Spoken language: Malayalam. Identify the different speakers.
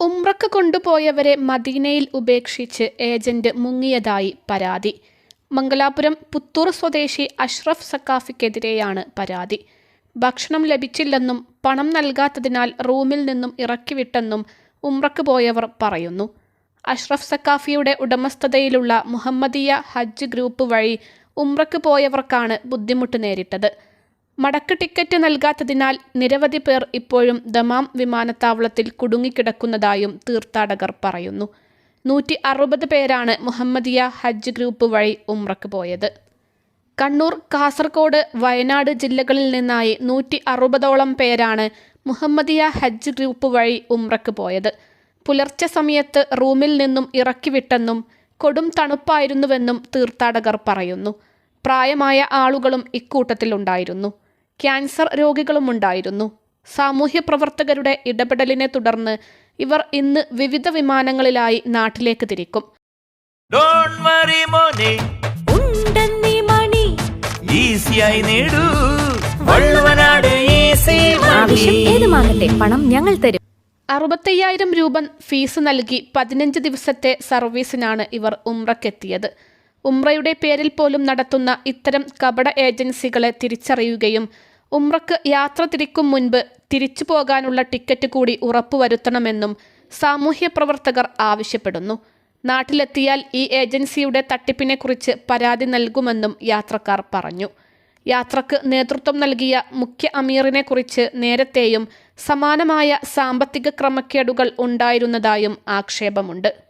Speaker 1: ഉംറക്ക് കൊണ്ടുപോയവരെ മദീനയിൽ ഉപേക്ഷിച്ച് ഏജന്റ് മുങ്ങിയതായി പരാതി. മംഗലാപുരം പുത്തൂർ സ്വദേശി അഷ്റഫ് സക്കാഫിക്കെതിരെയാണ് പരാതി. ഭക്ഷണം ലഭിച്ചില്ലെന്നും പണം നൽകാത്തതിനാൽ റൂമിൽ നിന്നും ഇറക്കിവിട്ടെന്നും ഉംറക്ക് പോയവർ പറയുന്നു. അഷ്റഫ് സക്കാഫിയുടെ ഉടമസ്ഥതയിലുള്ള മുഹമ്മദിയ ഹജ്ജ് ഗ്രൂപ്പ് വഴി ഉംറക്ക് പോയവർക്കാണ് ബുദ്ധിമുട്ട് നേരിട്ടത്. മടക്ക് ടിക്കറ്റ് നൽകാത്തതിനാൽ നിരവധി പേർ ഇപ്പോഴും ദമാം വിമാനത്താവളത്തിൽ കുടുങ്ങിക്കിടക്കുന്നതായും തീർത്ഥാടകർ പറയുന്നു. നൂറ്റി അറുപത് പേരാണ് മുഹമ്മദിയ ഹജ്ജ് ഗ്രൂപ്പ് വഴി ഉമ്രക്ക് പോയത്. കണ്ണൂർ കാസർഗോഡ് വയനാട് ജില്ലകളിൽ നിന്നായി നൂറ്റി അറുപതോളം പേരാണ് മുഹമ്മദിയ ഹജ്ജ് ഗ്രൂപ്പ് വഴി ഉമ്രക്ക് പോയത്. പുലർച്ചെ സമയത്ത് റൂമിൽ നിന്നും ഇറക്കിവിട്ടെന്നും കൊടും തണുപ്പായിരുന്നുവെന്നും തീർത്ഥാടകർ പറയുന്നു. പ്രായമായ ആളുകളും ഇക്കൂട്ടത്തിലുണ്ടായിരുന്നു. ക്യാൻസർ രോഗികളുമുണ്ടായിരുന്നു. സാമൂഹ്യ പ്രവർത്തകരുടെ ഇടപെടലിനെ തുടർന്ന് ഇവർ ഇന്ന് വിവിധ വിമാനങ്ങളിലായി നാട്ടിലേക്ക് തിരിക്കും.
Speaker 2: ഡോൺ വറി മോനെ.
Speaker 3: ഉണ്ടെന്നീ മണി.
Speaker 2: ഈസിയായി നേടൂ. വള്ളുവനാട് ഈസി
Speaker 3: ആവശ്യം ഏതുമാകട്ടെ പണം ഞങ്ങൾ തരും.
Speaker 1: അറുപത്തയ്യായിരം രൂപ ഫീസ് നൽകി പതിനഞ്ച് ദിവസത്തെ സർവീസിനാണ് ഇവർ ഉംറക്കെത്തിയത് ഉംറയുടെ പേരിൽ പോലും നടത്തുന്ന ഇത്തരം കപട ഏജൻസികളെ തിരിച്ചറിയുകയും ഉംറക്ക് യാത്ര തിരിക്കും മുൻപ് തിരിച്ചു പോകാനുള്ള ടിക്കറ്റ് കൂടി ഉറപ്പുവരുത്തണമെന്നും സാമൂഹ്യ പ്രവർത്തകർ ആവശ്യപ്പെടുന്നു. നാട്ടിലെത്തിയാൽ ഈ ഏജൻസിയുടെ തട്ടിപ്പിനെക്കുറിച്ച് പരാതി നൽകുമെന്നും യാത്രക്കാർ പറഞ്ഞു. യാത്രയ്ക്ക് നേതൃത്വം നൽകിയ മുഖ്യ അമീറിനെക്കുറിച്ച് നേരത്തെയും സമാനമായ സാമ്പത്തിക ക്രമക്കേടുകൾ ഉണ്ടായിരുന്നതായും ആക്ഷേപമുണ്ട്.